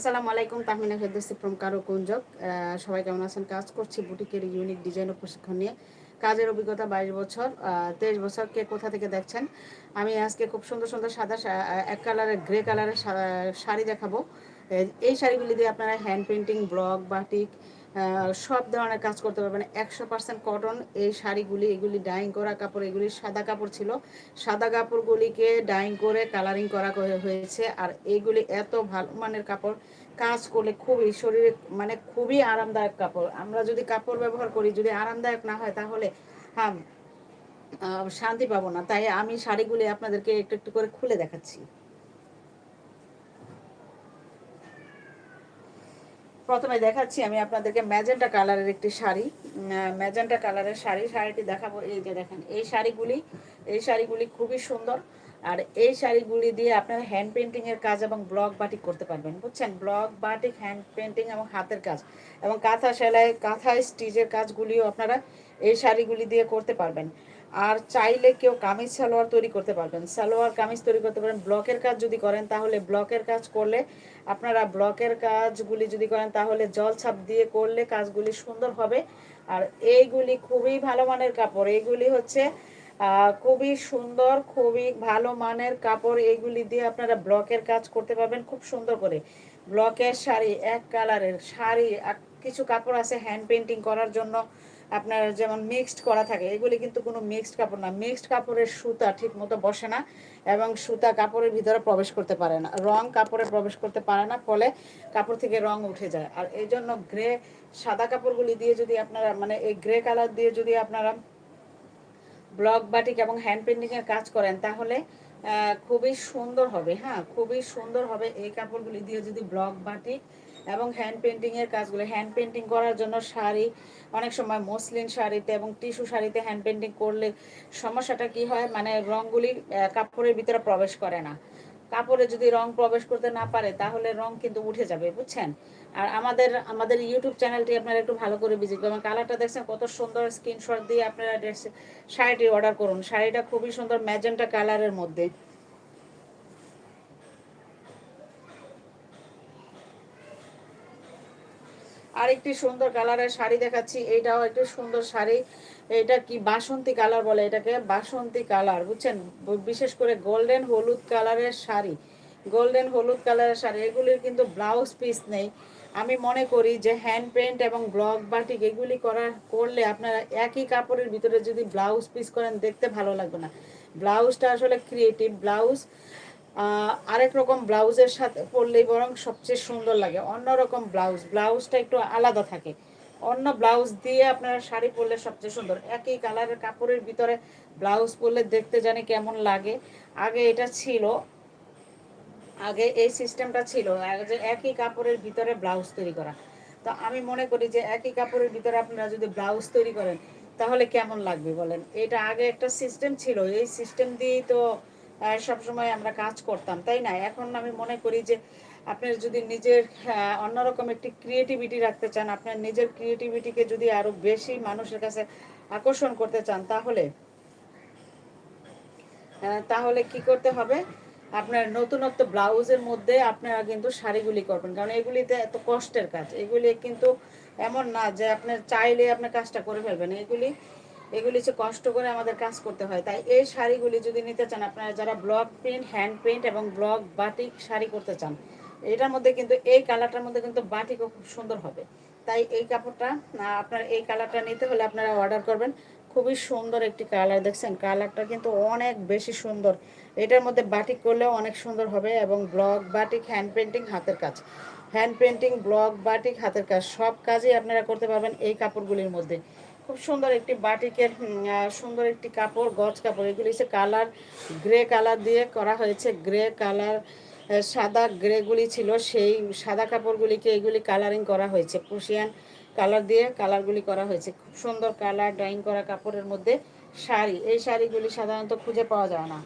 আসসালামু আলাইকুম, তাহমিনা ফেরদৌসি ফ্রম কারও কুঞ্জক সবাই কেমন আছেন? কাজ করছি বুটিকের ইউনিক ডিজাইন ও প্রশিক্ষণ নিয়ে। কাজের অভিজ্ঞতা বাইশ বছর তেইশ বছর কে কোথা থেকে দেখছেন? আমি আজকে খুব সুন্দর সুন্দর সাদা এক কালারের গ্রে কালারের শাড়ি দেখাবো। এই শাড়িগুলি দিয়ে আপনারা হ্যান্ড পেন্টিং ব্লক বাটিক সব ধরনের কাজ করতে পারবেন একশো পার্সেন্ট কটন এই শাড়িগুলি, এগুলি ডাইং করা কাপড়, এগুলি সাদা কাপড় ছিল। সাদা কাপড়গুলিকে ডাইং করে কালারিং করা হয়েছে। আর এইগুলি এত ভালো মানের কাপড়, কাজ করলে খুবই শরীরে মানে খুবই আরামদায়ক কাপড়। আমরা যদি কাপড় ব্যবহার করি, যদি আরামদায়ক না হয়, তাহলে হ্যাঁ শান্তি পাবো না। তাই আমি শাড়িগুলি আপনাদেরকে একটু একটু করে খুলে দেখাচ্ছি। প্রথমে দেখাচ্ছি, আমি আপনাদেরকে ম্যাজেন্টা কালারের একটি শাড়ি। ম্যাজেন্টা কালারের শাড়ি, শাড়িটি দেখাবো। এই যে দেখেন, এই শাড়িগুলি এই শাড়িগুলি খুবই সুন্দর। আর এই শাড়িগুলি দিয়ে আপনারা হ্যান্ড পেন্টিংয়ের কাজ এবং ব্লক বাটিক করতে পারবেন, বুঝছেন? ব্লক বাটিক হ্যান্ড পেন্টিং এবং হাতের কাজ। এবং কাঁথা সেলাই, কাঁথা স্টিচের কাজগুলিও আপনারা এই শাড়িগুলি দিয়ে করতে পারবেন। আর চাইলে কেউ কামিজ, সালোয়ার তৈরি করতে পারবেন। সালোয়ার, কামিজ তৈরি করতে পারেন। ব্লকের কাজ যদি করেন, তাহলে ব্লকের কাজ করলে আপনারা ব্লকের কাজগুলি যদি করেন, তাহলে জল ছাপ দিয়ে করলে কাজগুলি সুন্দর হবে। আর এইগুলি খুবই ভালো মানের কাপড়। এইগুলি হচ্ছে খুবই সুন্দর, খুবই ভালো মানের কাপড়। এইগুলি দিয়ে আপনারা ব্লকের কাজ করতে পারবেন খুব সুন্দর করে। ব্লকের শাড়ি এক কালারের শাড়ি কিছু কাপড় আছে হ্যান্ড পেন্টিং করার জন্য। আপনার যেমন মিক্সড করা থাকে, এগুলি কিন্তু কোনো মিক্সড কাপড় না। মিক্সড কাপড়ের সুতা ঠিক মতো বসে না এবং সুতা কাপড়ের ভিতরে প্রবেশ করতে পারে না। রং কাপড়ে প্রবেশ করতে পারে না, ফলে কাপড় থেকে রং উঠে যায়। আর এই জন্য গ্রে, সাদা কাপড়গুলি দিয়ে যদি আপনারা মানে এই গ্রে কালার দিয়ে যদি আপনারা ব্লক বাটিক এবং হ্যান্ড পেন্টিংয়ের কাজ করেন, তাহলে খুবই সুন্দর হবে। হ্যাঁ খুবই সুন্দর হবে এই কাপড়গুলি দিয়ে যদি ব্লক বাটিক এবং হ্যান্ড পেন্টিংয়ের কাজগুলো হ্যান্ড পেন্টিং করার জন্য শাড়ি, অনেক সময় মসলিন শাড়িতে এবং টিস্যু শাড়িতে হ্যান্ড পেন্টিং করলে সমস্যাটা কি হয়? মানে রঙগুলি কাপড়ের ভিতরে প্রবেশ করে না। কাপড়ে যদি রং প্রবেশ করতে না পারে, তাহলে রং কিন্তু উঠে যাবে, বুঝছেন? আর আমাদের আমাদের ইউটিউব চ্যানেলটি আপনারা একটু ভালো করে ভিজিট করবেন কালারটা দেখছেন, কত সুন্দর স্ক্রিনশট দিয়ে আপনারা শাড়িটি অর্ডার করুন। শাড়িটা খুবই সুন্দর ম্যাজেন্টা কালারের মধ্যে। আরেকটি সুন্দর কালারের শাড়ি দেখাচ্ছি। এইটাও একটি সুন্দর শাড়ি। এটা কি বাসন্তী কালার বলে এটাকে? বাসন্তী কালার, বুঝছেন? বিশেষ করে গোল্ডেন হলুদ কালারের শাড়ি। গোল্ডেন হলুদ কালারের শাড়ি। এগুলির কিন্তু ব্লাউজ পিস নেই। আমি মনে করি যে হ্যান্ড পেন্ট এবং ব্লক বাটিক এগুলি করার করলে আপনারা একই কাপড়ের ভিতরে যদি ব্লাউজ পিস করেন, দেখতে ভালো লাগবে না। ব্লাউজটা আসলে ক্রিয়েটিভ ব্লাউজ। আরেক রকম ব্লাউজের সাথে পরলেই বরং সবচেয়ে সুন্দর লাগে। অন্য রকম ব্লাউজ, ব্লাউজটা একটু আলাদা থাকে। অন্য ব্লাউজ দিয়ে আপনারা শাড়ি পরলে সবচেয়ে সুন্দর। একই কালারের কাপড়ের ভিতরে ব্লাউজ পরলে দেখতে জানি কেমন লাগে। আগে এটা ছিল, আগে এই সিস্টেমটা ছিল, যে একই কাপড়ের ভিতরে ব্লাউজ তৈরি করা। তো আমি মনে করি যে একই কাপড়ের ভিতরে আপনারা যদি ব্লাউজ তৈরি করেন, তাহলে কেমন লাগবে বলেন? এটা আগে একটা সিস্টেম ছিল। এই সিস্টেম দিয়েই তো সবসময় আমরা কাজ করতাম, তাই না? এখন আমি মনে করি যে আপনার যদি নিজের অন্যরকম একটি ক্রিয়েটিভিটি রাখতে চান, আপনার নিজের ক্রিয়েটিভিটিকে যদি আরও বেশি মানুষের কাছে আকর্ষণ করতে চান, তাহলে তাহলে কি করতে হবে? আপনার নতুনত্ব ব্লাউজের মধ্যে আপনারা কিন্তু শাড়িগুলি করবেন, কারণ এগুলিতে এত কষ্টের কাজ। এগুলি কিন্তু এমন না যে আপনার চাইলে আপনার কাজটা করে ফেলবেন। এগুলি এগুলি হচ্ছে কষ্ট করে আমাদের কাজ করতে হয়। তাই এই শাড়িগুলি যদি নিতে চান, আপনারা যারা ব্লক প্রিন্ট, হ্যান্ড প্রিন্ট এবং ব্লক বাটিক শাড়ি করতে চান, এটার মধ্যে কিন্তু, এই কালারটার মধ্যে কিন্তু বাটিকও খুব সুন্দর হবে। তাই এই কাপড়টা আপনার এই কালারটা নিতে হলে আপনারা অর্ডার করবেন। খুবই সুন্দর একটি কালার, দেখছেন? কালারটা কিন্তু অনেক বেশি সুন্দর। এটার মধ্যে বাটিক করলেও অনেক সুন্দর হবে এবং ব্লক বাটিক, হ্যান্ড পেন্টিং হাতের কাজ। হ্যান্ড পেন্টিং ব্লক বাটিক, হাতের কাজ, সব কাজই আপনারা করতে পারবেন এই কাপড়গুলির মধ্যে। খুব সুন্দর একটি বাটিকের সুন্দর একটি কাপড়, গজ কাপড়। এগুলি হচ্ছে কালার, গ্রে কালার দিয়ে করা হয়েছে। গ্রে কালার সাদা গ্রেগুলি ছিল, সেই সাদা কাপড়গুলিকে এগুলি কালারিং করা হয়েছে। পুশিয়ান কালার দিয়ে কালারগুলি করা হয়েছে। খুব সুন্দর কালার ড্রয়িং করা কাপড়ের মধ্যে শাড়ি। এই শাড়িগুলি সাধারণত খুঁজে পাওয়া যায় না।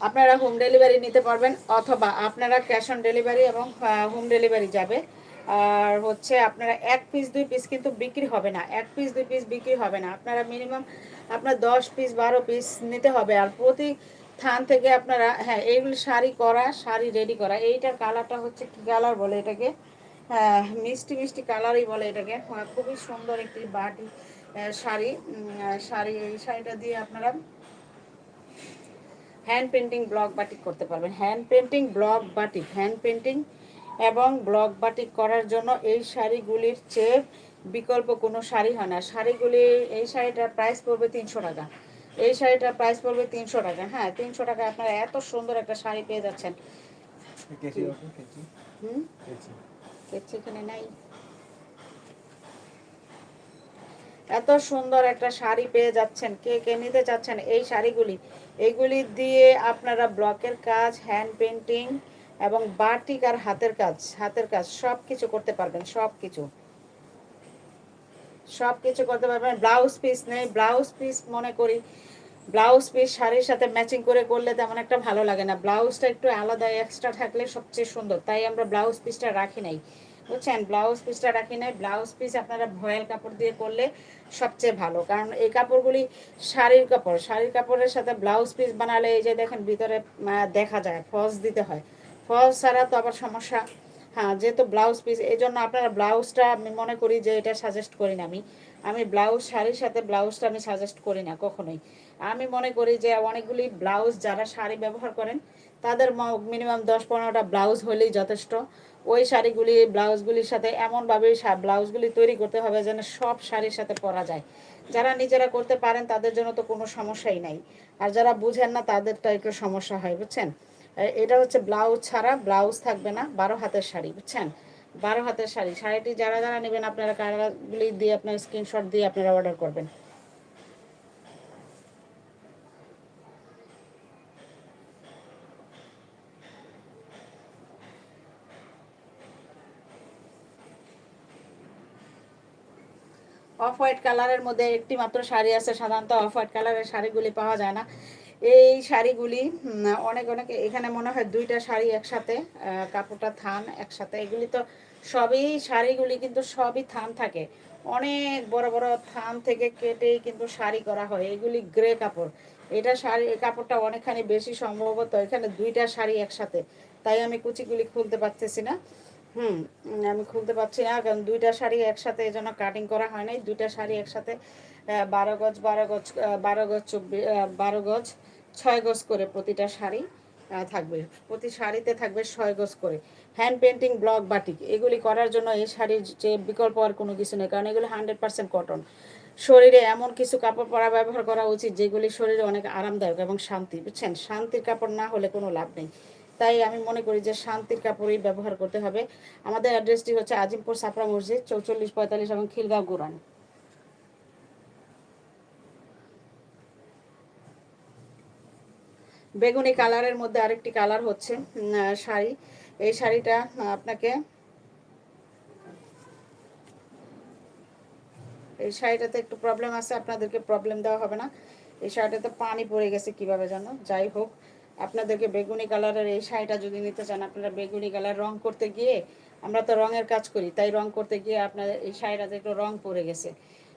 আপনারা হোম ডেলিভারি নিতে পারবেন অথবা আপনারা ক্যাশ অন ডেলিভারি এবং হোম ডেলিভারি যাবে। আর হচ্ছে আপনারা এক পিস দুই পিস কিন্তু বিক্রি হবে না। এক পিস দুই পিস বিক্রি হবে না। আপনারা মিনিমাম আপনার দশ পিস বারো পিস নিতে হবে। আর প্রতি থান থেকে আপনারা হ্যাঁ এইগুলি শাড়ি করা শাড়ি রেডি করা। এইটার কালারটা হচ্ছে কী কালার বলে এটাকে? হ্যাঁ মিষ্টি মিষ্টি কালারই বলে এটাকে। হ্যাঁ, খুবই সুন্দর একটি বাটি শাড়ি। শাড়ি এই শাড়িটা দিয়ে আপনারা হ্যান্ড পেন্টিং ব্লক বাটিক করতে পারবেন। Hand painting block batik hand painting এবং ব্লক বাটিক করার জন্য এই শাড়িগুলির চেয়ে বিকল্প কোনো শাড়ি হয় না। শাড়িগুলি এই শাড়িটার প্রাইস পড়বে তিনশো টাকা। এই শাড়িটার প্রাইস পড়বে তিনশো টাকা। হ্যাঁ তিনশো টাকা আপনারা এত সুন্দর একটা শাড়ি পেয়ে যাচ্ছেন। হুম? এখানে নাই। এত সুন্দর একটা শাড়ি পেয়ে যাচ্ছেন। কে কে নিতে চাচ্ছেন এই শাড়িগুলি? এইগুলি দিয়ে আপনারা ব্লকের কাজ হ্যান্ড পেন্টিং এবং বাটিক আর হাতের কাজ হাতের কাজ সব কিছু করতে পারবেন সব কিছু সব কিছু করতে পারবেন ব্লাউজ পিস নেই ব্লাউজ পিস মনে করি ব্লাউজ পিস শাড়ির সাথে ম্যাচিং করে করলে তেমন একটা ভালো লাগে না। ব্লাউজটা একটু আলাদা এক্সট্রা থাকলে সবচেয়ে সুন্দর, তাই আমরা ব্লাউজ পিসটা রাখি নাই। বুঝছেন? ব্লাউজ পিসটা রাখি নাই। ব্লাউজ পিস আপনারা ভয়েল কাপড় দিয়ে করলে সবচেয়ে ভালো। কারণ এই কাপড়গুলি শাড়ির কাপড়। শাড়ির কাপড়ের সাথে ব্লাউজ পিস বানালে এই যে দেখেন ভিতরে দেখা যায় ফলস দিতে হয়। ফলস ছাড়া তো আবার সমস্যা। হ্যাঁ যেহেতু ব্লাউজ পিস এই জন্য আপনারা ব্লাউজটা আমি মনে করি যে এটা সাজেস্ট করি না আমি। আমি ব্লাউজ শাড়ির সাথে ব্লাউজটা আমি সাজেস্ট করি না কখনোই। আমি মনে করি যে অনেকগুলি ব্লাউজ যারা শাড়ি ব্যবহার করেন, তাদের মিনিমাম দশ পনেরোটা ব্লাউজ হলেই যথেষ্ট। ওই শাড়িগুলি, ব্লাউজগুলির সাথে এমনভাবে ব্লাউজগুলি তৈরি করতে হবে যেন সব শাড়ির সাথে পরা যায়। যারা নিজেরা করতে পারেন, তাদের জন্য তো কোনো সমস্যাই নাই। আর যারা বুঝেন না, তাদেরটা একটু সমস্যা হয়, বুঝছেন? এটা হচ্ছে ব্লাউজ ছাড়া ব্লাউজ থাকবে না, বারো হাতের শাড়ি, বুঝছেন? বারো হাতের শাড়ি। শাড়িটি যারা যারা নেবেন, আপনারা কালারগুলি দিয়ে, আপনার স্ক্রিনশট দিয়ে আপনারা অর্ডার করবেন। হোয়াইট কালারের মধ্যে একটি মাত্র শাড়ি আছে। সাধারণত অফ হোয়াইট কালারের শাড়িগুলি পাওয়া যায় না। এই শাড়িগুলি অনেক অনেক, এখানে মনে হয় দুইটা শাড়ি একসাথে কাপড়টা থান একসাথে। এগুলি তো সবই, শাড়িগুলি কিন্তু সবই থান থাকে। অনেক বড় বড় থান থেকে কেটেই কিন্তু শাড়ি করা হয়। এগুলি গ্রে কাপড়। এটা শাড়ি কাপড়টা অনেকখানি বেশি সম্ভবত এখানে দুইটা শাড়ি একসাথে। তাই আমি কুচিগুলি খুলতে পারতেছি না। হুম, আমি খুলতে পারছি না, কারণ দুইটা শাড়ি একসাথে এই জন্য কাটিং করা হয় নাই। দুইটা শাড়ি একসাথে বারো গজ বারো গজ বারো গজ চব্বিশ বারো গজ, ছয় গজ করে প্রতিটা শাড়ি থাকবে। প্রতি শাড়িতে থাকবে ছয় গজ করে। হ্যান্ড পেন্টিং ব্লক বাটিক এগুলি করার জন্য এই শাড়ির যে বিকল্প আর কোনো কিছু নেই, কারণ এগুলো হান্ড্রেড পার্সেন্ট কটন শরীরে এমন কিছু কাপড় পরা ব্যবহার করা উচিত, যেগুলি শরীরে অনেক আরামদায়ক এবং শান্তি, বুঝছেন? শান্তির কাপড় না হলে কোনো লাভ নেই। তাই আমি মনে করি যে শান্তির কাপড়ই ব্যবহার করতে হবে। আমাদের অ্যাড্রেসটি হচ্ছে আজিমপুর সাপড়া মসজিদ, চৌচল্লিশ পঁয়তাল্লিশ এবং খিলগাঁও গুরান বেগুনি কালারের মধ্যে আরেকটি কালার হচ্ছে শাড়ি। এই শাড়িটা আপনাকে এই শাড়িটাতে একটু প্রবলেম আছে, আপনাদেরকে প্রবলেম দেওয়া হবে না। এই শাড়িটাতে পানি পড়ে গেছে কীভাবে জানো? যাই হোক আপনাদেরকে বেগুনি কালারের এই শাড়িটা যদি নিতে চান, আপনারা বেগুনি কালার রং করতে গিয়ে আমরা তো রঙের কাজ করি, তাই রং করতে গিয়ে আপনার এই শাড়িটাতে একটু রং পড়ে গেছে।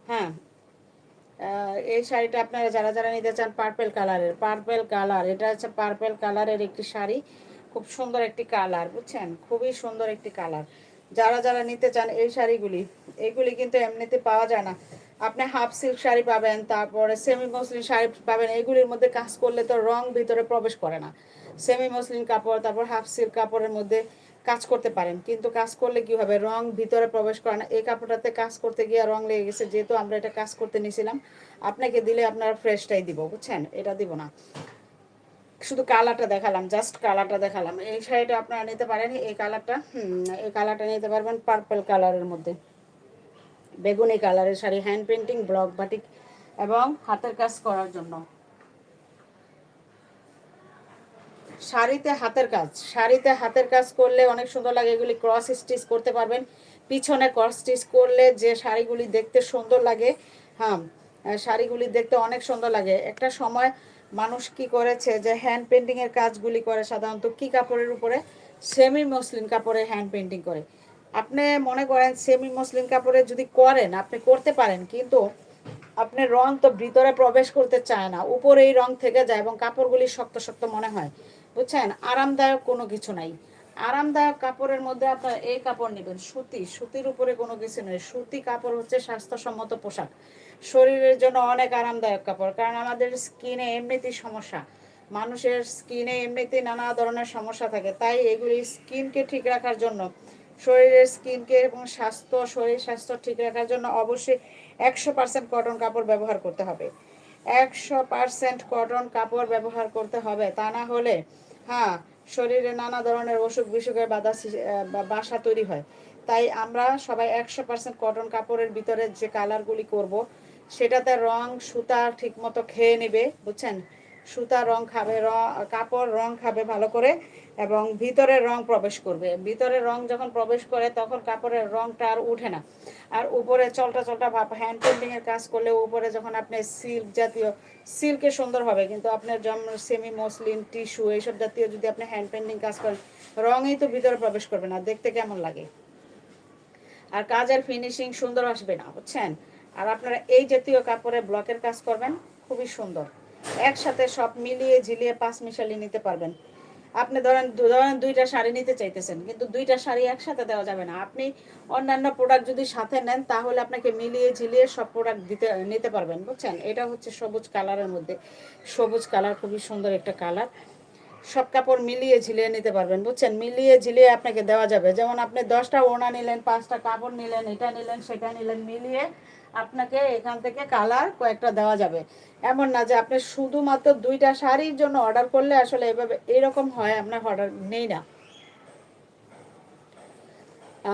হ্যাঁ এই শাড়িটা আপনারা যারা যারা নিতে চান পার্পেল কালারের পার্পেল কালার, এটা হচ্ছে পার্পেল কালারের একটি শাড়ি, খুব সুন্দর একটি কালার, বুঝছেন? খুবই সুন্দর একটি কালার। যারা যারা নিতে চান এই শাড়িগুলি এইগুলি কিন্তু এমনিতে পাওয়া যায় না। আপনি হাফ সিল্ক শাড়ি পাবেন তারপরে সেমি মসলিন শাড়ি পাবেন এগুলির মধ্যে কাজ করলে তো রং ভিতরে প্রবেশ করে না। সেমি মসলিন কাপড় তারপর হাফ সিল্ক কাপড়ের মধ্যে কাজ করতে পারেন কিন্তু কাজ করলে কি হবে? রং ভিতরে প্রবেশ করে না। এই কাপড়টাতে কাজ করতে গিয়ে রং লেগে গেছে যেহেতু আমরা এটা কাজ করতে নিয়েছিলাম। আপনাকে দিলে আপনার ফ্রেশটাই দিব বুঝছেন? এটা দিব না। শুধু কালারটা দেখালাম জাস্ট কালারটা দেখালাম। এই শাড়িটা আপনারা নিতে পারেন এই কালারটা হুম, এই কালারটা নিতে পারবেন পার্পল কালারের মধ্যে। বেগুনি কালারের sari hand painting block batik এবং হাতের কাজ করার জন্য। শাড়িতে হাতের কাজ। শাড়িতে হাতের কাজ করলে অনেক সুন্দর লাগে, এগুলি ক্রস স্টিচ করতে পারবেন। পিছনে ক্রস স্টিচ করলে যে শাড়িগুলি দেখতে সুন্দর লাগে হ্যাঁ শাড়িগুলি দেখতে অনেক সুন্দর লাগে। একটা সময় মানুষ কি করেছে যে হ্যান্ড পেন্টিংয়ের কাজগুলি করে সাধারণত কি কাপড়ের উপরে? সেমি মসলিন কাপড়ে হ্যান্ড পেন্টিং করে। আপনি মনে করেন সেমি মসলিন কাপড়ে যদি করেন, আপনি করতে পারেন, কিন্তু আপনার রং তো ভিতরে প্রবেশ করতে চায় না, উপরেই রং থেকে যায় এবং কাপড়গুলি শক্ত শক্ত মনে হয়। বুঝছেন? আরামদায়ক কোনো কিছু নাই। আরামদায়ক কাপড়ের মধ্যে আপনার এই কাপড় নেবেন, সুতি। সুতির উপরে কোনো কিছু নেই। সুতি কাপড় হচ্ছে স্বাস্থ্যসম্মত পোশাক। শরীরের জন্য অনেক আরামদায়ক কাপড়, কারণ আমাদের স্কিনে এমনিতেই সমস্যা। মানুষের স্কিনে এমনিতেই নানা ধরনের সমস্যা থাকে। তাই এগুলি স্কিনকে ঠিক রাখার জন্য শরীরের স্কিনকে এবং স্বাস্থ্য, শরীর স্বাস্থ্য ঠিক রাখার জন্য অবশ্যই একশো পার্সেন্ট কটন কাপড় ব্যবহার করতে হবে। একশো পার্সেন্ট কটন কাপড় ব্যবহার করতে হবে। তা না হলে হ্যাঁ শরীরে নানা ধরনের অসুখ বিসুখের বাধা বাসা তৈরি হয়। তাই আমরা সবাই একশো পার্সেন্ট কটন কাপড়ের ভিতরে যে কালারগুলি করব, সেটাতে রং, সুতা ঠিকমতো খেয়ে নেবে, বুঝছেন? সুতা রং খাবে কাপড় রং খাবে ভালো করে এবং ভিতরে রং প্রবেশ করবে। ভিতরে রং যখন প্রবেশ করে তখন কাপড়ের রংটা আর উঠে না। আর উপরে চলটা চলটা ভাব হ্যান্ড পেন্টিং এর কাজ করলে উপরে যখন আপনি সিল্ক জাতীয় সিল্কে সুন্দর হবে, কিন্তু আপনার যেমন সেমি মসলিন টিস্যু এইসব জাতীয় যদি আপনি হ্যান্ড পেন্টিং কাজ করেন, রঙই তো ভিতরে প্রবেশ করবে না। দেখতে কেমন লাগে? আর কাজের ফিনিশিং সুন্দর আসবে না, বুঝছেন? আর আপনারা এই জাতীয় কাপড়ে ব্লকের কাজ করবেন, খুবই সুন্দর। একসাথে সব মিলিয়ে ঝিলিয়ে পাঁচ মিশালি নিতে পারবেন। আপনি ধরেন ধরেন দুইটা শাড়ি নিতে চাইতেছেন, কিন্তু দুইটা শাড়ি একসাথে দেওয়া যাবে না। আপনি অন্যান্য প্রোডাক্ট যদি সাথে নেন, তাহলে আপনাকে মিলিয়ে ঝিলিয়ে সব প্রোডাক্ট দিতে, নিতে পারবেন, বুঝছেন? এটা হচ্ছে সবুজ কালারের মধ্যে। সবুজ কালার খুবই সুন্দর একটা কালার সব কাপড় মিলিয়ে ঝিলিয়ে নিতে পারবেন, বুঝছেন? মিলিয়ে ঝিলিয়ে আপনাকে দেওয়া যাবে। যেমন আপনি দশটা ওনা নিলেন, পাঁচটা কাপড় নিলেন, এটা নিলেন, সেটা নিলেন, মিলিয়ে আপনাকে এখান থেকে কালার কয়েকটা দেওয়া যাবে। এমন না যে আপনি শুধুমাত্র দুইটা শাড়ির জন্য অর্ডার করলে আসলে এভাবে এরকম হয়, আপনার অর্ডার নেই না।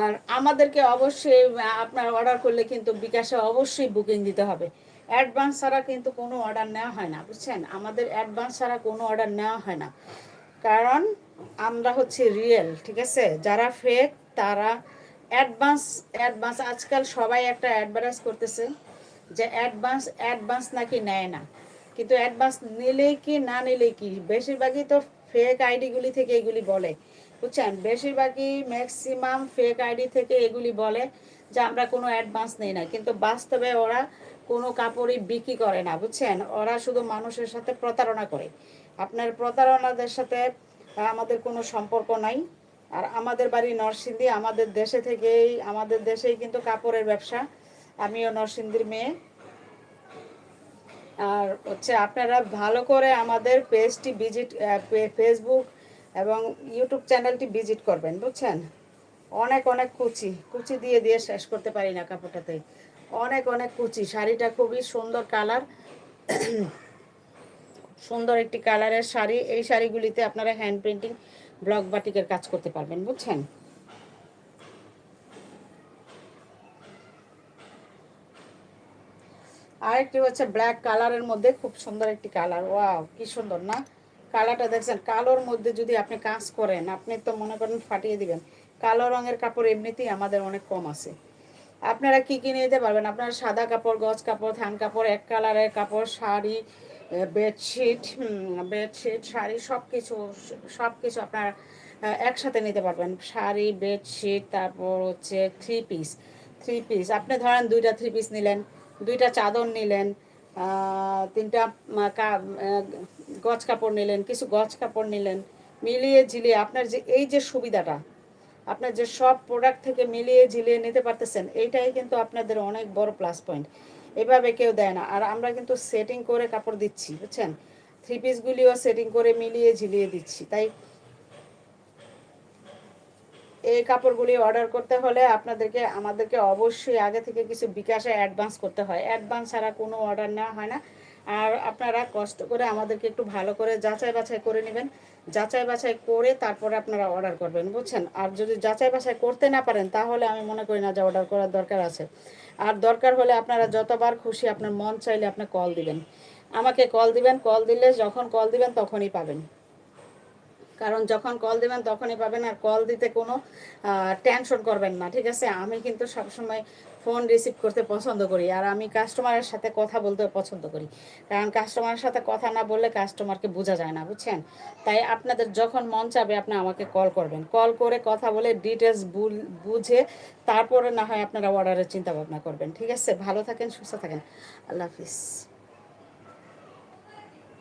আর আমাদেরকে অবশ্যই আপনার অর্ডার করলে কিন্তু বিকাশে অবশ্যই বুকিং দিতে হবে। অ্যাডভান্স ছাড়া কিন্তু কোনো অর্ডার নেওয়া হয় না, বুঝছেন? আমাদের অ্যাডভান্স ছাড়া কোনো অর্ডার নেওয়া হয় না। কারণ আমরা হচ্ছে রিয়েল ঠিক আছে? যারা ফেক তারা অ্যাডভান্স অ্যাডভান্স, আজকাল সবাই একটা অ্যাডভার্টাইজ করতেছে যে অ্যাডভান্স অ্যাডভান্স নাকি নেয় না। কিন্তু অ্যাডভান্স নিলেই কি, না নিলেই কি? বেশিরভাগই তো ফেক আইডিগুলি থেকে এগুলি বলে, বুঝছেন? বেশিরভাগই ম্যাক্সিমাম ফেক আইডি থেকে এগুলি বলে যে আমরা কোনো অ্যাডভান্স নেই না। কিন্তু বাস্তবে ওরা কোনো কাপড়ই বিক্রি করে না, বুঝছেন? ওরা শুধু মানুষের সাথে প্রতারণা করে। আপনার প্রতারণাদের সাথে আমাদের কোনো সম্পর্ক নাই। আর আমাদের বাড়ি নরসিংদী, আমাদের দেশে থেকেই, আমাদের দেশেই কিন্তু কাপড়ের ব্যবসা। আমিও নরসিংদীর মেয়ে। আর হচ্ছে আপনারা ভালো করে আমাদের পেজটি ভিজিট ফেসবুক এবং ইউটিউব চ্যানেলটি ভিজিট করবেন, বুঝছেন? অনেক অনেক কুচি। কুচি দিয়ে দিয়ে শেষ করতে পারি না কাপড়টাতে। অনেক অনেক কুচি। শাড়িটা খুবই সুন্দর কালার। সুন্দর একটি কালারের শাড়ি। এই শাড়িগুলিতে আপনারা হ্যান্ড পেন্টিং ব্লক বাটিকের কাজ করতে পারবেন, বুঝছেন? আরেকটি হচ্ছে ব্ল্যাক কালারের মধ্যে খুব সুন্দর একটি কালার। ওয়াও, কি সুন্দর, না? কালারটা দেখছেন, কালোর মধ্যে যদি আপনি কাজ করেন, আপনি তো মনে করেন ফাটিয়ে দিবেন। কালো রঙের কাপড় এমনিতেই আমাদের অনেক কম আছে। আপনারা কি কি নিতে পারবেন? আপনারা সাদা কাপড়, গজ কাপড়, থান কাপড়, এক কালারের কাপড়, শাড়ি বেডশিট বেডশিট, শাড়ি সব কিছু সব কিছু আপনারা একসাথে নিতে পারবেন। শাড়ি, বেডশিট, তারপর হচ্ছে থ্রি পিস থ্রি পিস আপনি ধরেন দুইটা থ্রি পিস নিলেন, দুইটা চাদর নিলেন তিনটা গজ কাপড় নিলেন, কিছু গজ কাপড় নিলেন, মিলিয়ে ঝিলিয়ে আপনার যে, এই যে সুবিধাটা আপনার যে সব প্রোডাক্ট থেকে মিলিয়ে ঝিলিয়ে নিতে পারতেছেন, এইটাই কিন্তু আপনাদের অনেক বড় প্লাস পয়েন্ট এভাবে কেউ দেয় না। আর আমরা কিন্তু সেটিং করে কাপড় দিচ্ছি, বুঝছেন? থ্রি পিসগুলিও সেটিং করে মিলিয়ে ঝিলিয়ে দিচ্ছি। তাই এই কাপড়গুলি অর্ডার করতে হলে আপনাদেরকে, আমাদেরকে অবশ্যই আগে থেকে কিছু বিকাশে অ্যাডভান্স করতে হয়। অ্যাডভান্স ছাড়া কোনো অর্ডার নেওয়া হয় না। আর আপনারা কষ্ট করে আমাদেরকে একটু ভালো করে যাচাই বাছাই করে নেবেন। যাচাই বাছাই করে তারপরে আপনারা অর্ডার করবেন, বুঝছেন? আর যদি যাচাই বাছাই করতে না পারেন, তাহলে আমি মনে করি না যে অর্ডার করার দরকার আছে। আর দরকার হলে আপনারা যতবার খুশি আপনার মন চাইলে আপনি কল দিবেন। আমাকে কল দিবেন কল দিলে যখন কল দিবেন তখনই পাবেন। কারণ যখন কল দেবেন তখনই পাবেন, আর কল দিতে কোনো টেনশন করবেন না, ঠিক আছে? আমি কিন্তু সবসময় ফোন রিসিভ করতে পছন্দ করি আর আমি কাস্টমারের সাথে কথা বলতে পছন্দ করি। কারণ কাস্টমারের সাথে কথা না বললে কাস্টমারকে বোঝা যায় না, বুঝছেন? তাই আপনাদের যখন মন চাবে আপনি আমাকে কল করবেন। কল করে কথা বলে ডিটেলস বুঝে তারপরে না হয় আপনারা অর্ডারের চিন্তা ভাবনা করবেন। ঠিক আছে? ভালো থাকেন, সুস্থ থাকেন। আল্লাহ হাফিজ।